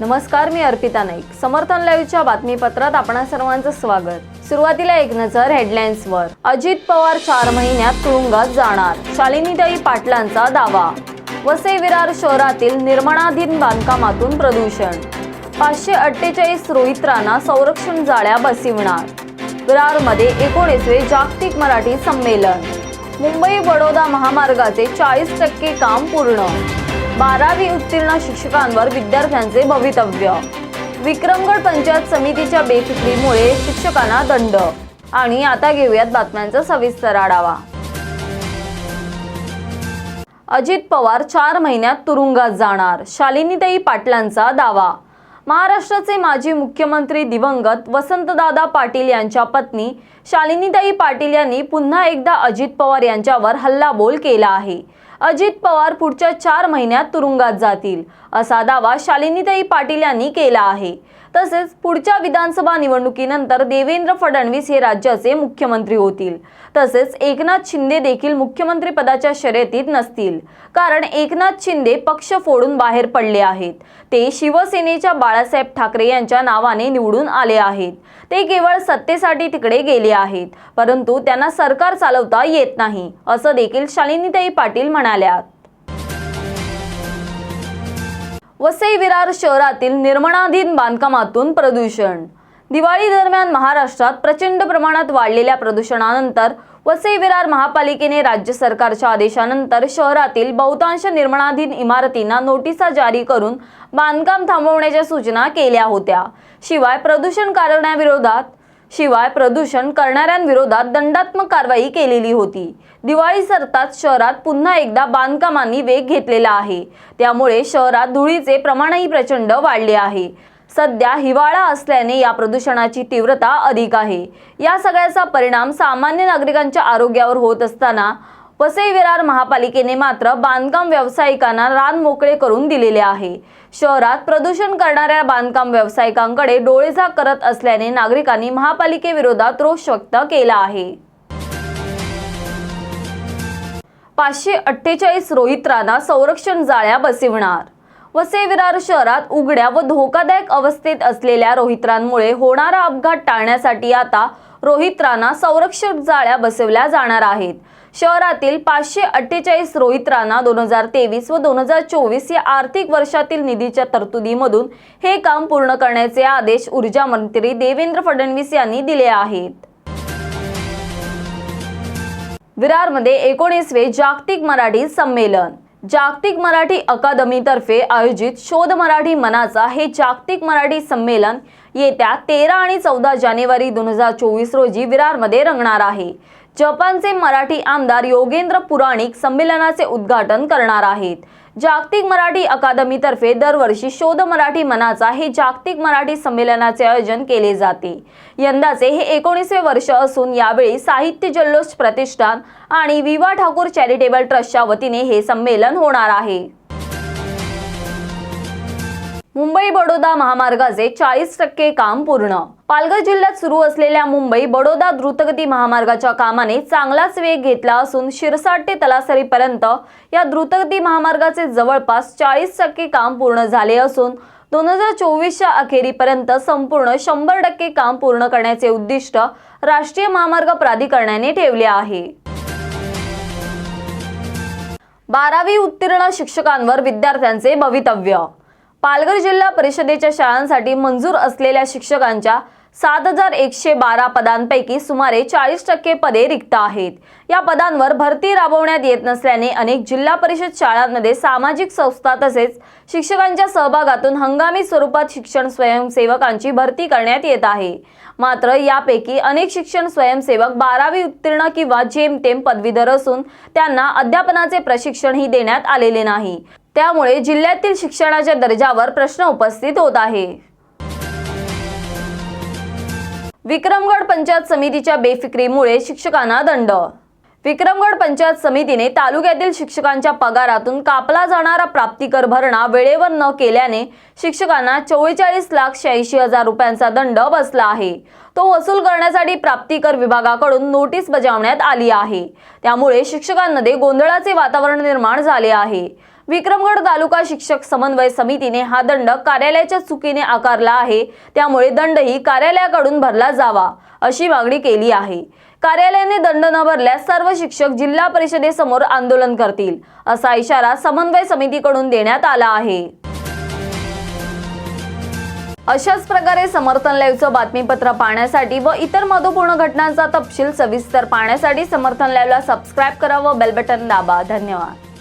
नमस्कार मी अर्पिता नाईक. समर्थन लाईव्हच्या बातमीपत्रात आपणा सर्वांचं स्वागत. सुरुवातीला एक नजर हेडलाईन्सवर. अजित पवार चार महिन्यात तुरुंगात जाणार. शालिनीताई पाटलांचा दावा. वसई विरार शहरातील निर्माणाधीन बांधकामातून प्रदूषण. पाचशे अठ्ठेचाळीस रोहित्रांना संरक्षण जाळ्या बसविणार. विरारमध्ये एकोणीसवे जागतिक मराठी संमेलन. मुंबई बडोदा महामार्गाचे चाळीस टक्के काम पूर्ण. बारावी उत्तीर्ण शिक्षकांवर विद्यार्थ्यांचे भवितव्य. विक्रमगड पंचायत समितीच्या बेफिकरीमुळे शिक्षकांना दंड. आणि आता घेऊयात बातम्यांचा सविस्तर आढावा. अजित पवार चार महिन्यात तुरुंगात जाणार शालिनीताई पाटलांचा दावा. महाराष्ट्राचे माजी मुख्यमंत्री दिवंगत वसंतदादा पाटील यांच्या पत्नी शालिनीताई पाटील यांनी पुन्हा एकदा अजित पवार यांच्यावर हल्लाबोल केला आहे. अजित पवार पुढच्या चार महिन्यात तुरुंगात जातील. असा दावा शालिनीताई पाटील यांनी केला आहे. तसेच पुढच्या विधानसभा निवडणुकीनंतर देवेंद्र फडणवीस हे राज्याचे मुख्यमंत्री होतील. तसेच एकनाथ शिंदे देखील मुख्यमंत्री पदाच्या शर्यतीत नसतील. कारण एकनाथ शिंदे पक्ष फोडून बाहेर पडले आहेत. ते शिवसेनेच्या बाळासाहेब ठाकरे यांच्या नावाने निवडून आले आहेत. ते केवळ सत्तेसाठी तिकडे गेले आहेत. परंतु त्यांना सरकार चालवता येत नाही असं देखील शालिनीताई पाटील म्हणाल्यात. वसई विरार शहरातील निर्माणाधीन बांधकामातून प्रदूषण. दिवाळी दरम्यान महाराष्ट्रात प्रचंड प्रमाणात वाढलेल्या प्रदूषणानंतर वसई विरार महापालिकेने राज्य सरकारच्या आदेशानंतर शहरातील बहुतांश निर्माणाधीन इमारतींना नोटिसा जारी करून बांधकाम थांबवण्याच्या सूचना केल्या होत्या. शिवाय प्रदूषण करण्याविरोधात शिवाय प्रदूषण करणाऱ्यांविरोधात दंडात्मक कारवाई केलेली होती. दिवाळी सरतात शहरात पुन्हा एकदा बांधकामांनी वेग घेतलेला आहे. त्यामुळे शहरात धुळीचे प्रमाणही प्रचंड वाढले आहे. सध्या हिवाळा असल्याने या प्रदूषणाची तीव्रता अधिक आहे. या सगळ्याचा परिणाम सामान्य नागरिकांच्या आरोग्यावर होत असताना वसई विरार महापालिकेने मात्र बांधकाम व्यावसायिकांना रान मोकळे करून दिलेले आहे. शहरात प्रदूषण करणाऱ्या बांधकाम व्यावसायिकांकडे डोळेझाक करत असल्याने नागरिकांनी महापालिकेविरोधात रोष व्यक्त केला आहे. पाचशे अठ्ठेचाळीस रोहित राणा संरक्षण जाळ्या बसविणार. वसई विरार शहरात उघड्या व धोकादायक अवस्थेत असलेल्या रोहित्रांमुळे होणारा अपघात टाळण्यासाठी आता रोहित राणा संरक्षक जाळ्या बसवल्या जाणार आहेत. शहरातील पाचशे अठ्ठेचाळीस रोहित राणा दोन हजार तेवीस व दोन हजार चोवीस या आर्थिक वर्षातील निधीच्या तरतुदीमधून हे काम पूर्ण करण्याचे आदेश ऊर्जा मंत्री देवेंद्र फडणवीस यांनी दिले आहेत. विरारमध्ये एकोणीसवे जागतिक मराठी संमेलन. जागतिक मराठी अकादमीतर्फे आयोजित शोध मराठी मनाचा हे जागतिक मराठी संमेलन येत्या तेरा आणि चौदा जानेवारी दोन हजार चोवीस रोजी विरारमध्ये रंगणार आहे. जपानचे मराठी आमदार योगेंद्र पुराणिक संमेलनाचे उद्घाटन करणार आहेत. जागतिक मराठी अकादमीतर्फे दरवर्षी शोध मराठी मनाचा हे जागतिक मराठी संमेलनाचे आयोजन केले जाते. यंदाचे हे एकोणीसवे वर्ष असून यावेळी साहित्य जल्लोष प्रतिष्ठान आणि विवा ठाकूर चॅरिटेबल ट्रस्टच्या वतीने हे संमेलन होणार आहे. मुंबई बडोदा महामार्गाचे चाळीस टक्के काम पूर्ण. पालघर जिल्ह्यात सुरू असलेल्या मुंबई बडोदा द्रुतगती महामार्गाच्या कामाने चांगलाच वेग घेतला असून शिरसाट ते तलासरीपर्यंत या द्रुतगती महामार्गाचे जवळपास चाळीस टक्के काम पूर्ण झाले असून दोन हजार चोवीसच्या अखेरीपर्यंत संपूर्ण शंभर टक्के काम पूर्ण करण्याचे उद्दिष्ट राष्ट्रीय महामार्ग प्राधिकरणाने ठेवले आहे. बारावी उत्तीर्ण शिक्षकांवर विद्यार्थ्यांचे भवितव्य पालघर जिल्हा परिषदेच्या शाळांसाठी मंजूर असलेल्या शिक्षकांच्या सात हजार एकशे बारा पदांपैकी सुमारे चाळीस टक्के पदे रिक्त आहेत. या पदांवर भरती राबवण्यात येत नसल्याने अनेक जिल्हा परिषद शाळांमध्ये सामाजिक संस्था तसेच शिक्षकांच्या सहभागातून हंगामी स्वरूपात शिक्षण स्वयंसेवकांची भरती करण्यात येत आहे. मात्र यापैकी अनेक शिक्षण स्वयंसेवक बारावी उत्तीर्ण किंवा जेमतेम पदवीधर असून त्यांना अध्यापनाचे प्रशिक्षणही देण्यात आलेले नाही. त्यामुळे जिल्ह्यातील शिक्षणाच्या दर्जावर प्रश्न उपस्थित होत आहे. विक्रमगड पंचायत समितीच्या बेफिक्रीमुळे शिक्षकांना दंड. विक्रमगड पंचायत समितीने तालुक्यातील शिक्षकांच्या पगारातून कापला जाणारा प्राप्तिकर भरणा वेळेवर न केल्याने शिक्षकांना चव्वेचाळीस लाख शहाऐंशी हजार रुपयांचा दंड बसला आहे. तो वसूल करण्यासाठी प्राप्तिकर विभागाकडून नोटीस बजावण्यात आली आहे. त्यामुळे शिक्षकांमध्ये गोंधळाचे वातावरण निर्माण झाले आहे. विक्रमगड तालुका शिक्षक समन्वय समितीने हा दंड कार्यालयाच्या चुकीने आकारला आहे. त्यामुळे दंडही कार्यालयाकडून भरला जावा अशी मागणी केली आहे. कार्यालयाने दंड न भरल्यास सर्व शिक्षक जिल्हा परिषदेसमोर आंदोलन करतील असा इशारा समन्वय समितीकडून देण्यात आला आहे. अशाच प्रकारे समर्थन लाईव्हचं बातमीपत्र पाहण्यासाठी व इतर महत्त्वपूर्ण घटनांचा तपशील सविस्तर पाहण्यासाठी समर्थन लाईव्हला सबस्क्राईब करा व बेल बटन दाबा. धन्यवाद.